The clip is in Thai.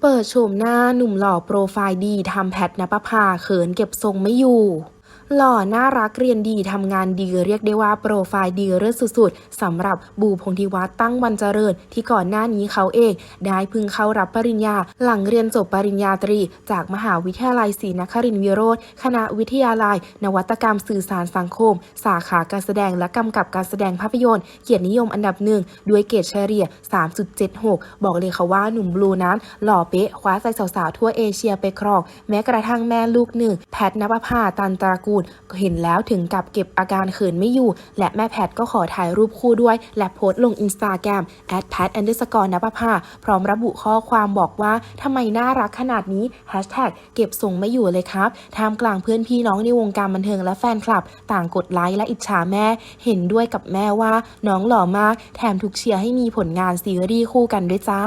เปิดโฉมหน้าหนุ่มหล่อโปรไฟล์ดีทำแพทนปภาเขินเก็บทรงไม่อยู่ หล่อน่ารักเรียนดีทำงานดีเรียกได้ว่าโปรไฟล์ดีเลิศสุดๆสำหรับบูพงธิวัฒน์ตั้งวันเจริญ ที่ก่อนหน้านี้เขาเองได้พึงเข้ารับปริญญา หลังเรียนจบปริญญาตรี จากมหาวิทยาลัยศรีนครินทรวิโรธคณะวิทยาลัย นวัตกรรมสื่อสารสังคม สาขาการแสดงและกำกับการแสดงภาพยนตร์เกียรตินิยมอันดับหนึ่งด้วยเกรดเฉลี่ย 3.76 บอกเลยค่ะว่าหนุ่มบลูนั้น หล่อเป๊ะคว้าใจสาวๆทั่วเอเชียไปครองแม้กระทั่งแม่ลูกหนึ่งแพทนภพาตันตระกูลก็เห็นแล้วถึงกับเก็บอาการเขินไม่อยู่ และแม่แพทก็ขอถ่ายรูปคู่ด้วย และโพสต์ลงอินสตาแกรมแอดแพทอันเดอร์สกอร์นภพาพร้อมระบุข้อความบอกว่าทำไมน่ารักขนาดนี้แฮชแท็กเก็บทรงไม่อยู่เลยครับท่ามกลางเพื่อนพี่น้องในวงการบันเทิงและแฟนคลับ ต่างกดไลค์และอิจฉาแม่ เห็นด้วยกับแม่ว่าน้องหล่อมาก แถมถูกเชียร์ให้มีผลงานซีรีส์คู่กันด้วยจ้า